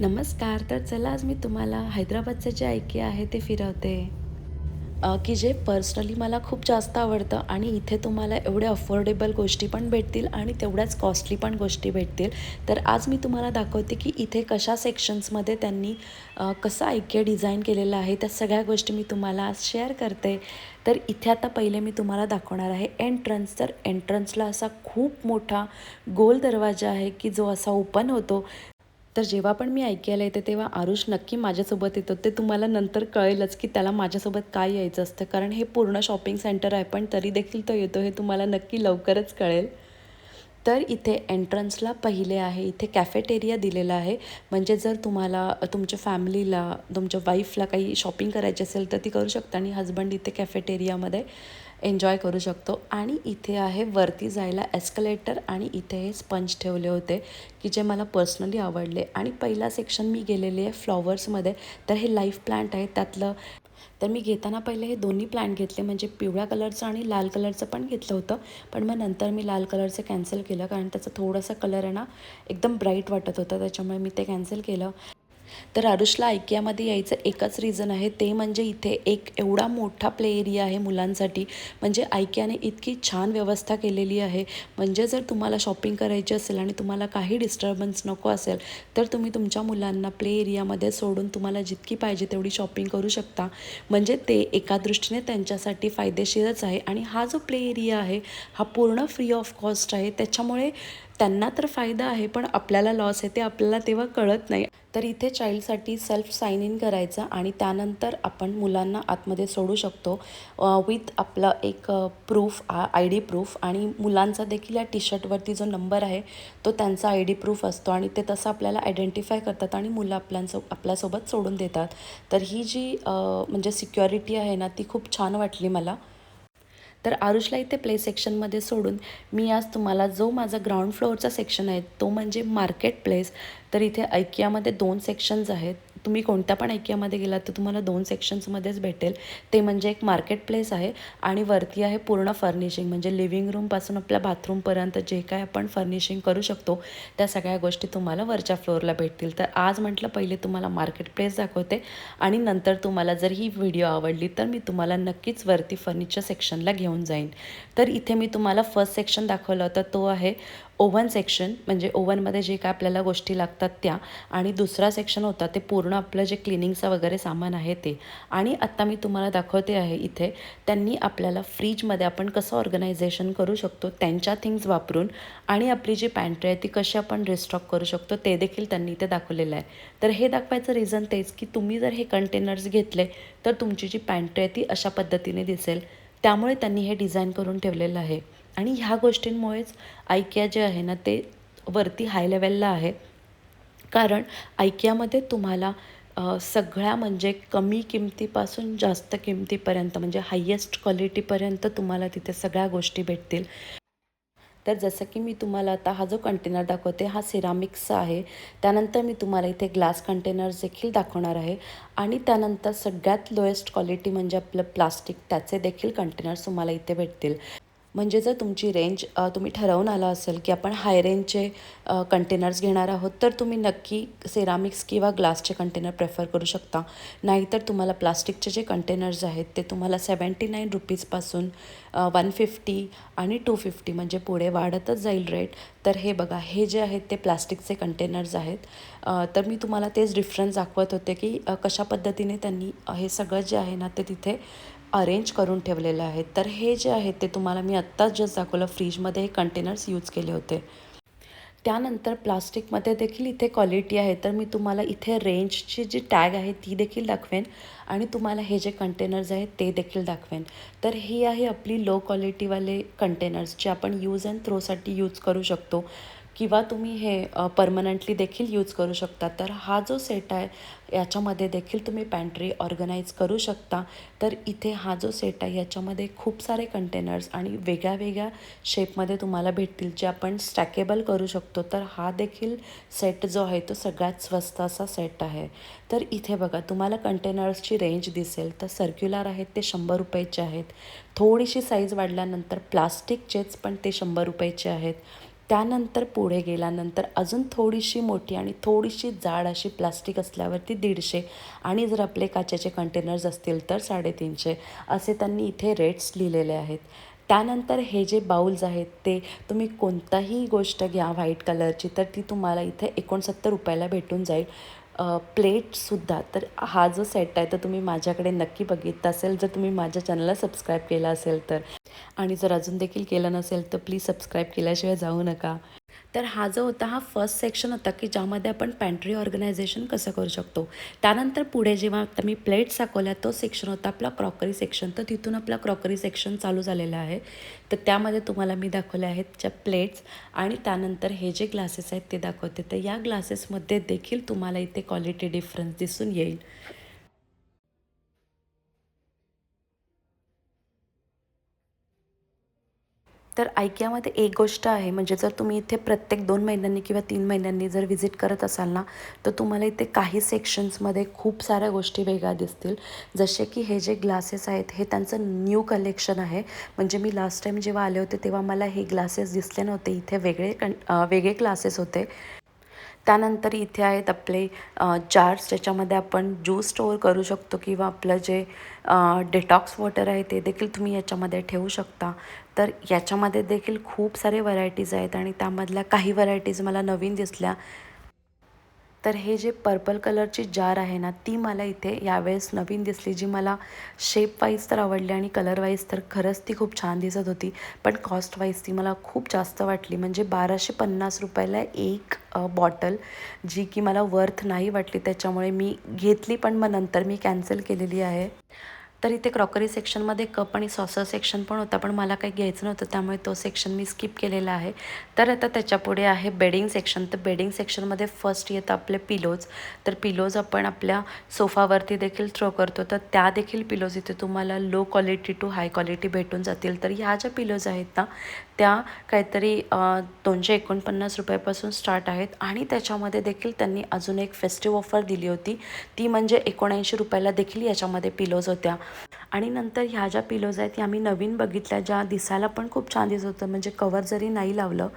नमस्कार तर चला आज मी तुम्हाला हैदराबादचं जे ऐके आहे ते फिरवते. की जे पर्सनली मला खूप जास्त आवडतं आणि इथे तुम्हाला एवढ्या अफोर्डेबल गोष्टी पण भेटतील आणि तेवढ्याच कॉस्टली पण गोष्टी भेटतील. तर आज मी तुम्हाला दाखवते की इथे कशा सेक्शन्समध्ये त्यांनी कसं ऐके डिझाईन केलेलं आहे त्या सगळ्या गोष्टी मी तुम्हाला आज शेअर करते. तर इथे आता पहिले मी तुम्हाला दाखवणार आहे एंट्रन्स. तर एंट्रन्सला असा खूप मोठा गोल दरवाजा आहे की जो असा ओपन होतो. तर जेव्हा पण मी ऐकायला येते तेव्हा आरुष नक्की माझ्यासोबत येतो. ते तुम्हाला नंतर कळेलच की त्याला माझ्यासोबत काय यायचं असतं. कारण हे पूर्ण शॉपिंग सेंटर आहे पण तरी देखील तो येतो हे तुम्हाला नक्की लवकरच कळेल. तर इथे एंट्रन्सला पहिले आहे इथे कॅफेटेरिया दिलेला आहे. म्हणजे जर तुम्हाला तुमच्या फॅमिलीला तुमच्या वाईफला काही शॉपिंग करायची असेल तर ती करू शकता आणि हजबंड इथे कॅफेटेरियामध्ये. एन्जॉय करू शकतो. आणि इथे आहे वरती जायला एस्कलेटर आणि इथे हे स्पंज ठेवले होते की जे मला पर्सनली आवडले. आणि पहिला सेक्शन मी गेलेली आहे फ्लॉवर्समध्ये. तर हे लाईफ प्लांट आहे. त्यातलं तर मी घेताना पहिले हे दोन्ही प्लांट घेतले. म्हणजे पिवळ्या कलरचं आणि लाल कलरचं पण घेतलं होतं. पण मग नंतर मी लाल कलरचं कॅन्सल केलं कारण त्याचा थोडासा कलर आहे ना एकदम ब्राईट वाटत होता. त्याच्यामुळे मी ते कॅन्सल केलं. तर आरुषला ऐकियामध्ये यायचं एकच रिझन आहे. ते म्हणजे इथे एक एवढा मोठा प्ले एरिया आहे मुलांसाठी. म्हणजे ऐक्याने इतकी छान व्यवस्था केलेली आहे. म्हणजे जर तुम्हाला शॉपिंग करायची असेल आणि तुम्हाला काही डिस्टर्बन्स नको असेल तर तुम्ही तुमच्या मुलांना प्ले एरियामध्ये सोडून तुम्हाला जितकी पाहिजे तेवढी शॉपिंग करू शकता. म्हणजे ते एका दृष्टीने त्यांच्यासाठी फायदेशीरच आहे. आणि हा जो प्ले एरिया आहे हा पूर्ण फ्री ऑफ कॉस्ट आहे. त्याच्यामुळे त्यांना तर फायदा आहे पण आपल्याला लॉस आहे ते आपल्याला तेव्हा कळत नाही. तर इथे चाइल्डसाठी सेल्फ साइन इन करायचं आणि त्यानंतर आपण मुलांना आतमध्ये सोडू शकतो विथ आपलं एक प्रूफ आय डी प्रूफ आणि मुलांचा देखील या टी शर्टवरती जो नंबर आहे तो त्यांचा आय डी प्रूफ असतो आणि ते तसं आपल्याला आयडेंटिफाय करतात आणि मुलं आपल्यांसो आपल्यासोबत सोडून देतात. तर ही जी म्हणजे सिक्युरिटी आहे ना ती खूप छान वाटली मला. तर आरुषला इथे प्ले सेक्शनमध्ये सोडून मी आज तुम्हाला जो माझा ग्राउंड फ्लोअरचा सेक्शन आहे तो म्हणजे मार्केट प्लेस तर इथे ऐकियामध्ये दोन सेक्शन्स आहेत. तुम्ही कोणत्या पण ऐकियामध्ये गेलात तर तुम्हाला दोन सेक्शन्समध्येच भेटेल. ते म्हणजे एक मार्केट प्लेस आहे आणि वरती आहे पूर्ण फर्निशिंग म्हणजे लिव्हिंग रूमपासून आपल्या बाथरूमपर्यंत जे काय आपण फर्निशिंग करू शकतो त्या सगळ्या गोष्टी तुम्हाला वरच्या फ्लोअरला भेटतील. तर आज म्हटलं पहिले तुम्हाला मार्केट प्लेस दाखवते आणि नंतर तुम्हाला जर ही व्हिडिओ आवडली तर मी तुम्हाला नक्कीच वरती फर्निचर सेक्शनला घेऊन जाईन. तर इथे मी तुम्हाला फर्स्ट सेक्शन दाखवलं होतं तो आहे ओव्हन सेक्शन म्हणजे ओव्हनमध्ये जे काय आपल्याला गोष्टी लागतात त्या आणि दुसरा सेक्शन होता ते पूर्ण आपलं जे क्लिनिंगचं वगैरे सामान आहे ते. आणि आत्ता मी तुम्हाला दाखवते आहे इथे त्यांनी आपल्याला फ्रीजमध्ये आपण कसं ऑर्गनायझेशन करू शकतो त्यांच्या थिंग्स वापरून आणि आपली जी पॅन्ट्री आहे ती कशी आपण रिस्टॉक करू शकतो ते देखील त्यांनी इथे दाखवलेलं आहे. तर हे दाखवायचं रिझन तेच की तुम्ही जर हे कंटेनर्स घेतले तर तुमची जी पॅन्ट्री आहे ती अशा पद्धतीने दिसेल. त्यामुळे त्यांनी हे डिझाईन करून ठेवलेलं आहे. आणि ह्या गोष्टींमुळेच ऐक्या जे आहे ना ते वरती हाय लेवलला आहे. कारण ऐक्यामध्ये तुम्हाला सगळ्या म्हणजे कमी किमतीपासून जास्त किमतीपर्यंत म्हणजे हायेस्ट क्वालिटीपर्यंत तुम्हाला तिथे सगळ्या गोष्टी भेटतील. तर जसं की मी तुम्हाला आता हा जो कंटेनर दाखवते हा सिरामिक्सचा आहे. त्यानंतर मी तुम्हाला इथे ग्लास कंटेनर्स देखील दाखवणार आहे. आणि त्यानंतर सगळ्यात लोएस्ट क्वालिटी म्हणजे आपलं प्लास्टिक त्याचे देखील कंटेनर्स तुम्हाला इथे भेटतील. म्हणजे जर तुमची रेंज तुम्ही ठरवून आला असेल की आपण हाय रेंजचे कंटेनर्स घेणार आहोत तर तुम्ही नक्की सेरामिक्स किंवा ग्लासचे कंटेनर प्रेफर करू शकता. नाहीतर तुम्हाला प्लास्टिकचे जे कंटेनर्स आहेत ते तुम्हाला सेवन्टी नाईन रुपीजपासून वन फिफ्टी आणि टू फिफ्टी म्हणजे पुढे वाढतच जाईल रेट तर हे बघा हे जे आहेत ते प्लास्टिकचे कंटेनर्स आहेत. तर मी तुम्हाला तेच डिफरन्स दाखवत होते की कशा पद्धतीने त्यांनी हे सगळं जे आहे ना ते तिथे अरेंज करून ठेवलेलं आहे. तर हे जे आहे ते तुम्हाला मी आत्ताच जस्ट दाखवलं. फ्रीजमध्ये हे कंटेनर्स यूज केले होते. त्यानंतर प्लास्टिकमध्ये देखील इथे क्वालिटी आहे. तर मी तुम्हाला इथे रेंजची जी टॅग आहे ती देखील दाखवेन. आणि तुम्हाला हे जे कंटेनर्स आहेत ते देखील दाखवेन. तर ही आहे आपली लो क्वालिटीवाले कंटेनर्स जे आपण यूज अँड थ्रोसाठी यूज करू शकतो. किंवा तुम्ही हे परमनंटली देखील यूज करू शकता. तर हा जो सेट आहे याच्यामध्ये देखील तुम्ही पॅन्ट्री ऑर्गनाईज करू शकता. तर इथे हा जो सेट आहे याच्यामध्ये खूप सारे कंटेनर्स आणि वेगळ्या वेगळ्या शेपमध्ये तुम्हाला भेटतील जे आपण स्टॅकेबल करू शकतो. तर हा देखील सेट जो आहे तो सगळ्यात स्वस्त असा सेट आहे. तर इथे बघा तुम्हाला कंटेनर्सची रेंज दिसेल. तर सर्क्युलर आहेत ते शंभर रुपयाचे आहेत. थोडीशी साईज वाढल्यानंतर प्लास्टिकचेच पण ते शंभर रुपयाचे आहेत. त्यानंतर पुढे गेल्यानंतर अजून थोडीशी मोठी आणि थोडीशी जाड अशी प्लास्टिक असल्यावरती दीडशे आणि जर आपले काचेचे कंटेनर्स असतील तर साडेतीनशे असे त्यांनी इथे रेट्स लिहिलेले आहेत. त्यानंतर हे जे बाउल्स आहेत ते तुम्ही कोणताही गोष्ट घ्या व्हाईट कलरची तर ती तुम्हाला इथे एकोणसत्तर रुपयाला भेटून जाईल. प्लेटसुद्धा तर हा जो सेट आहे तर तुम्ही माझ्याकडे नक्की बघितला असेल जर तुम्ही माझ्या चॅनलला सबस्क्राईब केला असेल तर. आणि जर अजून देखील केलं नसेल तर प्लीज सबस्क्राईब केल्याशिवाय जाऊ नका. तर हा जो होता हा फर्स्ट सेक्शन होता की ज्यामध्ये आपण पॅन्ट्री ऑर्गनायझेशन कसं करू शकतो. त्यानंतर पुढे जेव्हा आता मी प्लेट्स दाखवल्या तो सेक्शन होता आपला क्रॉकरी सेक्शन तर तिथून आपला क्रॉकरी सेक्शन चालू झालेला आहे. तर त्यामध्ये तुम्हाला मी दाखवले आहेत ज्या प्लेट्स आणि त्यानंतर हे जे ग्लासेस आहेत ते दाखवते. तर या ग्लासेसमध्ये देखील तुम्हाला इथे क्वालिटी डिफरन्स दिसून येईल. तर ऐक्यामध्ये एक गोष्ट आहे म्हणजे जर तुम्ही इथे प्रत्येक दोन महिन्यांनी किंवा तीन महिन्यांनी जर व्हिजिट करत असाल ना तर तुम्हाला इथे काही सेक्शन्समध्ये खूप साऱ्या गोष्टी वेगळ्या दिसतील. जसे की हे जे ग्लासेस आहेत हे त्यांचं न्यू कलेक्शन आहे. म्हणजे मी लास्ट टाईम जेव्हा आले होते तेव्हा मला हे ग्लासेस दिसले नव्हते. इथे वेगळे कं वेगळे क्लासेस होते. त्यानंतर इथे आहेत आपले जार्स ज्याच्यामध्ये आपण ज्यूस स्टोअर करू शकतो किंवा आपलं जे डेटॉक्स वॉटर आहे ते देखील तुम्ही याच्यामध्ये ठेवू शकता. तर याच्यामध्ये देखील खूप सारे व्हरायटीज आहेत आणि त्यामधल्या काही व्हरायटीज मला नवीन दिसल्या. तर हे जे पर्पल कलरची जार आहे ना ती मला इथे यावेळेस नवीन दिसली जी मला शेप वाईज तर आवडली आणि कलर वाईज तर खरंच ती खूप छान दिसत होती. पण कॉस्ट वाईज ती मला खूप जास्त वाटली. म्हणजे बाराशे पन्नास रुपयाला एक बॉटल जी की मला वर्थ नाही वाटली. त्याच्यामुळे मी घेतली पण मग नंतर मी कॅन्सल केलेली आहे. तर इथे क्रॉकरी सेक्शनमध्ये कप आणि सॉसर सेक्शन पण होता पण मला काही घ्यायचं नव्हतं त्यामुळे तो सेक्शन मी स्किप केलेला आहे. तर आता त्याच्यापुढे आहे बेडिंग सेक्शन. तर बेडिंग सेक्शनमध्ये फर्स्ट येतं आपले पिलोज. तर पिलोज आपण आपल्या सोफावरती देखील थ्रो करतो. तर त्या देखील पिलोज इथे तुम्हाला low quality to high quality भेटून जातील. तर ह्या ज्या पिलोज आहेत ना त्या काहीतरी दोनशे एकोणपन्नास रुपयापासून स्टार्ट आहेत. आणि त्याच्यामध्ये देखील त्यांनी अजून एक फेस्टिव्ह ऑफर दिली होती. ती म्हणजे एकोणऐंशी रुपयाला देखील याच्यामध्ये पिलोज होत्या. आणि नंतर ह्या ज्या पिलोज आहेत ह्या मी नवीन बघितल्या ज्या दिसायला पण खूप छान दिसत होतं म्हणजे कवर जरी नाही लावलं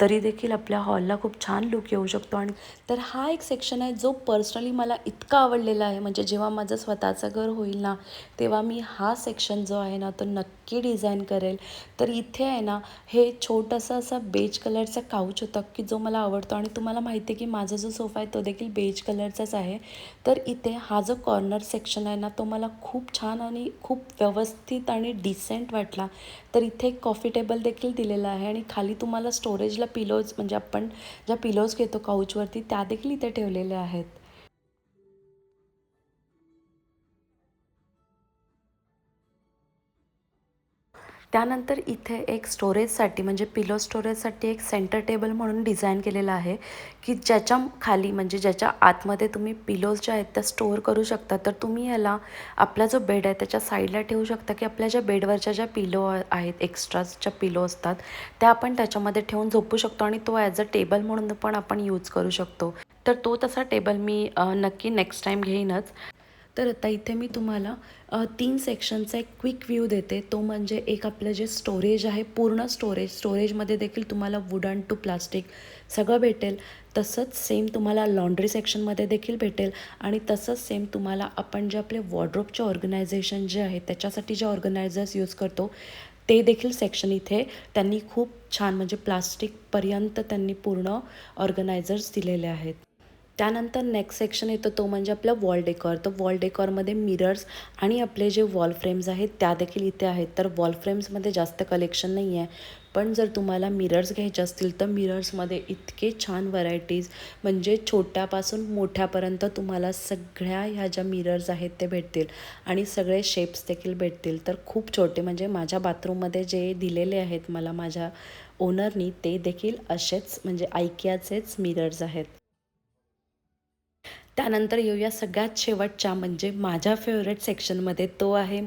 तरी देखील आपल्या हॉलला खूप छान लुक येऊ शकतो. आणि तर हा एक सेक्शन आहे जो पर्सनली मला इतका आवडलेला आहे. म्हणजे जेव्हा माझं स्वतःचं घर होईल ना तेव्हा मी हा सेक्शन जो आहे ना तो नक्की डिझाईन करेल. तर इथे आहे ना हे छोटंसं असं बेज कलरचा काउच होता की जो मला आवडतो. आणि तुम्हाला माहिती आहे की माझा जो सोफा आहे तो देखील बेज कलरचाच आहे. तर इथे हा जो कॉर्नर सेक्शन आहे ना तो मला खूप छान आणि खूप व्यवस्थित आणि डिसेंट वाटला. तर इथे एक कॉफी टेबल देखील दिलेला आहे आणि खाली तुम्हाला स्टोरेजला पिलोज म्हणजे आपण ज्या पिलोज घेतो काउचवरती त्या देखील इथे ठेवलेल्या आहेत. त्यानंतर इथे एक स्टोरेजसाठी म्हणजे पिलो स्टोरेजसाठी एक सेंटर टेबल म्हणून डिझाईन केलेलं आहे की ज्याच्या खाली म्हणजे ज्याच्या आतमध्ये तुम्ही पिलोज ज्या आहेत त्या स्टोअर करू शकता. तर तुम्ही याला आपला जो बेड आहे त्याच्या साईडला ठेवू शकता की आपल्या ज्या बेडवरच्या ज्या पिलो आहेत एक्स्ट्राच्या पिलो असतात त्या आपण त्याच्यामध्ये ठेवून झोपू शकतो आणि तो ॲज अ टेबल म्हणून पण आपण यूज करू शकतो. तर तो तसा टेबल मी नक्की नेक्स्ट टाईम घेईनच. तर आता इथे मी तुम्हाला तीन सेक्शनचा एक क्विक व्ह्यू देते. तो म्हणजे एक आपलं जे स्टोरेज आहे पूर्ण स्टोरेज स्टोरेजमध्ये देखील तुम्हाला वुडन टू प्लास्टिक सगळं भेटेल. तसंच सेम तुम्हाला लॉन्ड्री सेक्शनमध्ये देखील भेटेल. आणि तसंच सेम तुम्हाला आपण जे आपले वॉर्ड्रोपचे ऑर्गनायझेशन जे आहे त्याच्यासाठी जे ऑर्गनायझर्स यूज करतो ते देखील सेक्शन इथे त्यांनी खूप छान म्हणजे प्लास्टिकपर्यंत त्यांनी पूर्ण ऑर्गनायझर्स दिलेले आहेत. त्यानंतर नेक्स्ट सेक्शन येतो तो म्हणजे आपला वॉल डेकॉर तर वॉल डेकॉरमध्ये मिरर्स आणि आपले जे वॉल फ्रेम्स आहेत त्या देखील इथे आहेत. तर वॉल फ्रेम्समध्ये जास्त कलेक्शन नाही आहे पण जर तुम्हाला मिरर्स घ्यायचे असतील तर मिरर्समध्ये इतके छान व्हरायटीज म्हणजे छोट्यापासून मोठ्यापर्यंत तुम्हाला सगळ्या ह्या ज्या मिरर्स आहेत ते भेटतील. आणि सगळे शेप्स देखील भेटतील. तर खूप छोटे म्हणजे माझ्या बाथरूममध्ये जे दिलेले आहेत मला माझ्या ओनरनी ते देखील असेच म्हणजे ऐकियाचेच मिरर्स आहेत. त्यानंतर येऊया सगळ्यात शेवटच्या म्हणजे माझ्या फेवरेट सेक्शनमध्ये तो आहे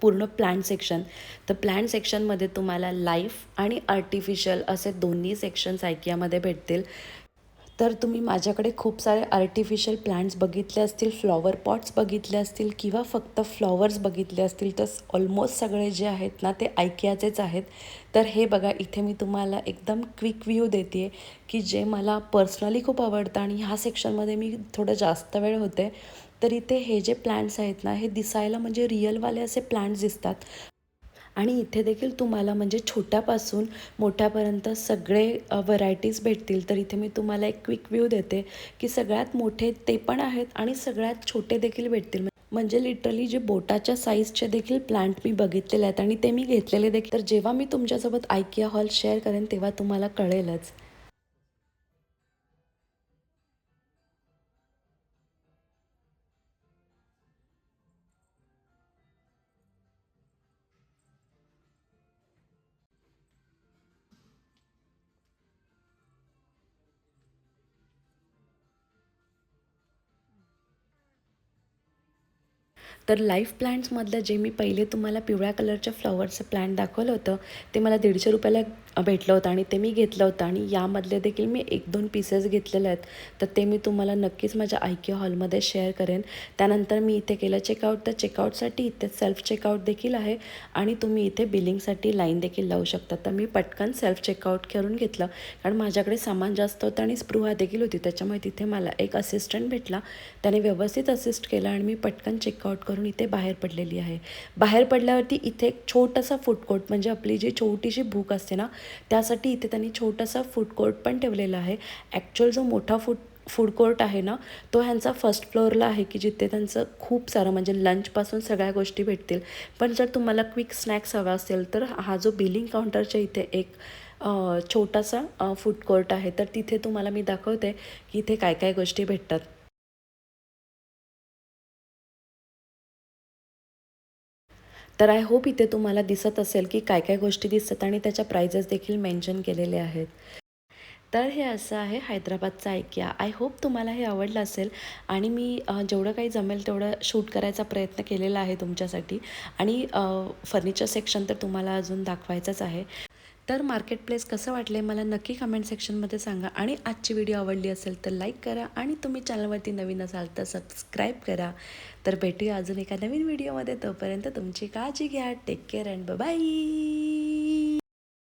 पूर्ण प्लांट सेक्शन तर प्लांट सेक्शनमध्ये तुम्हाला लाईफ आणि आर्टिफिशियल असे दोन्ही सेक्शन्स ऐकियामध्ये भेटतील. तर तुम्ही माझ्याकडे खूप सारे आर्टिफिशियल प्लांट्स बघितले असतील फ्लॉवर पॉट्स बघितले असतील किंवा फक्त फ्लॉवर्स बघितले असतील तर ऑलमोस्ट सगळे जे आहेत ना ते ऐकियाचेच आहेत. तर हे बघा इथे मी तुम्हाला एकदम क्विक व्ह्यू देते आहे की जे मला पर्सनली खूप आवडतं आणि ह्या सेक्शनमध्ये मी थोडं जास्त वेळ होते. तर इथे हे जे प्लांट्स आहेत ना हे दिसायला म्हणजे रिअलवाले असे प्लांट्स दिसतात. आणि इथे देखील तुम्हाला म्हणजे छोट्यापासून मोठ्यापर्यंत सगळे व्हरायटीज भेटतील. तर इथे मी तुम्हाला एक क्विक व्ह्यू देते की सगळ्यात मोठे ते पण आहेत आणि सगळ्यात छोटे देखील भेटतील. म्हणजे लिटरली जे बोटाच्या साईजचे देखील प्लांट मी बघितलेले आहेत आणि ते मी घेतलेले देखील. तर जेव्हा मी तुमच्यासोबत आयकिया हॉल शेअर करेन तेव्हा तुम्हाला कळेलच. तर लाईफ प्लांट्समधलं जे मी पहिले तुम्हाला पिवळ्या कलरच्या फ्लॉवरचं प्लांट दाखवलं होतं ते मला दीडशे रुपयाला भेटलं होतं आणि ते मी घेतलं होतं आणि यामधले देखील मी एक दोन पीसेस घेतलेले आहेत. तर ते मी तुम्हाला नक्कीच माझ्या आयक्यू हॉलमध्ये शेअर करेन. त्यानंतर मी इथे केलं चेकआउट तर चेकआउटसाठी इथे सेल्फ चेकआउट देखील आहे आणि तुम्ही इथे बिलिंगसाठी लाईन देखील लावू शकता. तर मी पटकन सेल्फ चेकआउट करून घेतलं. कारण माझ्याकडे सामान जास्त होतं आणि स्पृहा देखील होती. त्याच्यामुळे तिथे मला एक असिस्टंट भेटला. त्याने व्यवस्थित असिस्ट केलं आणि मी पटकन चेकआउट करून इथे बाहेर पडलेली आहे. बाहेर पडल्यावरती इथे एक छोटासा फूड कोर्ट म्हणजे आपली जी छोटीशी भूक असते ना त्यासाठी इथे त्यांनी छोटासा फूड कोर्ट पण ठेवलेला आहे. ॲक्च्युअल जो मोठा फूड फूड कोर्ट आहे ना तो ह्यांचा फर्स्ट फ्लोअरला आहे की जिथे त्यांचं खूप सारं म्हणजे लंचपासून सगळ्या गोष्टी भेटतील. पण जर तुम्हाला क्विक स्नॅक्स हवा असेल तर हा जो बिलिंग काउंटरच्या इथे एक छोटासा फूड कोर्ट आहे. तर तिथे तुम्हाला मी दाखवते की इथे काय काय गोष्टी भेटतात. तर आय होप इथे तुम्हाला दिसत असेल की काय काय गोष्टी दिसतात आणि त्याच्या प्राइजेस देखील मेन्शन केलेले आहेत. तर हे असं आहे हैदराबादचं ऐकिया आय होप तुम्हाला हे आवडलं असेल आणि मी जेवढं काही जमेल तेवढं शूट करायचा प्रयत्न केलेला आहे तुमच्यासाठी. आणि फर्निचर सेक्शन तर तुम्हाला अजून दाखवायचंच आहे. तर मार्केट प्लेस कसं वाटले मला नक्की कमेंट सेक्शनमध्ये सांगा. आणि आजची व्हिडिओ आवडली असेल तर लाईक करा आणि तुम्ही चॅनलवरती नवीन असाल तर सबस्क्राईब करा. तर भेटूया अजून एका नवीन व्हिडिओमध्ये. तोपर्यंत तुमची काळजी घ्या. Take care and bye